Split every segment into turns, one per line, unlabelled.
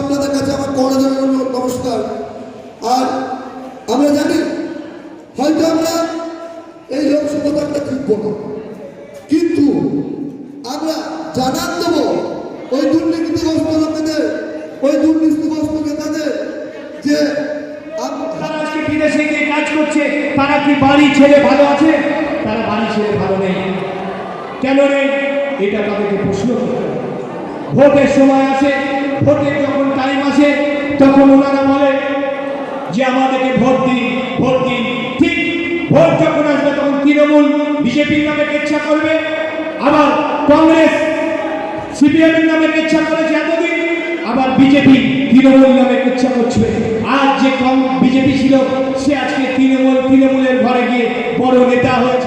আপনাদের কাছে আমার কড়া জানানো নমস্কার। আর আমরা জানি, হয়তো আমরা এই লোকসভাটা জিতব না। কিন্তু আমরা জানান দেব ওই দুর্নীতিগ্রস্ত লোকেদের, ওই দুর্নীতিগ্রস্ত নেতাদের যে
তারা বিদেশে গিয়ে কাজ করছে। তারা কি বাড়ি ছেলে ভালো আছে? তারা বাড়ি ছেলে ভালো নেই। কেন নেই? এটা তাদেরকে প্রশ্ন ভোটের সময় আছে ভোটের যখন টাইম আসে, তখন ওনারা বলে যে, আমাদেরকে ভোট দিন ভোট দিন। ঠিক ভোট যখন আসবে, তখন তৃণমূল বিজেপির নামে কেচ্ছা করবে। আবার কংগ্রেস সিপিএমের নামে কেচ্ছা করেছে এতদিন। আবার বিজেপি তৃণমূল নামে কেচ্ছা করছে। আজ যে কম বিজেপি ছিল, সে আজকে তৃণমূল, তৃণমূলের ঘরে গিয়ে বড় নেতা হয়েছে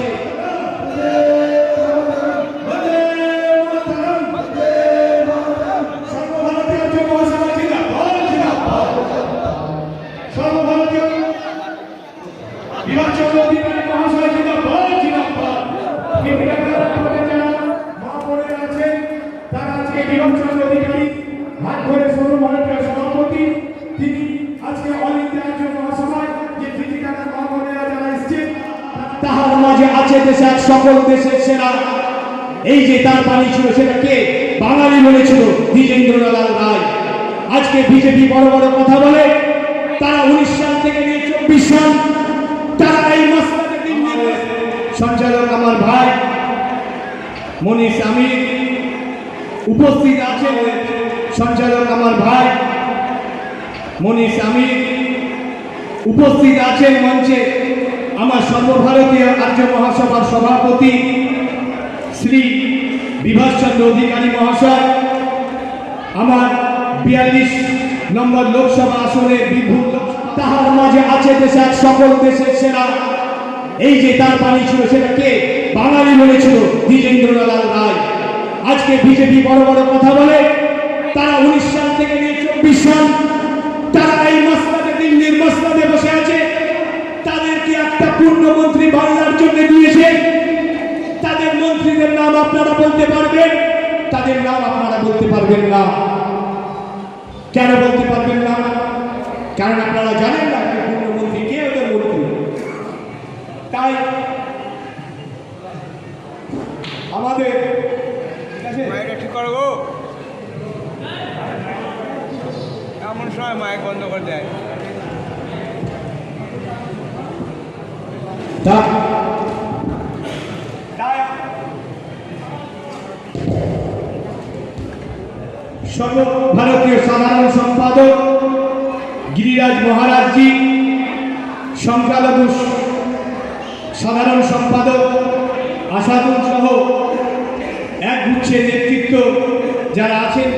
তাহার মাঝে আছে দেশের সকল দেশের সেরা। এই যে তার বাণী ছিল বাঙালি বলেছিল, দ্বিজেন্দ্রলাল রায়। আজকে বিজেপি বড় বড় কথা বলে, তারা উনিশ সাল থেকে নিয়ে চব্বিশ সাল সঞ্চালক আমার ভাই, মনীষ আমির উপস্থিত আছেন সঞ্চালক আমার ভাই, মনীষ আমির উপস্থিত আছেন মঞ্চে আমার সর্বভারতীয় আর্য মহাসভার সভাপতি শ্রী বিভাসচন্দ্র অধিকারী মহাশয়, আমার বিয়াল্লিশ নম্বর লোকসভা আসনে বীরভূম তাহার মাঝে আছে দেশের সকল দেশের সেরা এই যে তার বাণী ছিল সেটা কে বাঙালি বলেছিল দ্বিজেন্দ্রলাল রায়। আজকে বিজেপি বড় বড় কথা বলে, তারা উনিশ সাল থেকে নিয়ে চব্বিশ সাল, তারা এই মসলাতে দিল্লির মসলাতে বসে আছে। তাদেরকে একটা পূর্ণমন্ত্রী বাংলার জন্য দিয়েছে। তাদের মন্ত্রীদের নাম আপনারা বলতে পারবেন, তাদের নাম আপনারা বলতে পারবেন না। কেন বলতে পারবেন না? কারণ আপনারা জানেন না যে পূর্ণমন্ত্রী কে ওদের মন্ত্রী তাই আমাদের ঠিক আছে?
ঠিক করো গো। এমন সময় মাইক বন্ধ করে দেয়।
সর্বভারতীয় সাধারণ সম্পাদক গিরিরাজ মহারাজজি সংখ্যালঘু সাধারণ সম্পাদক আসাদুল সহ এক গুচ্ছের নেতৃত্ব যারা আছেন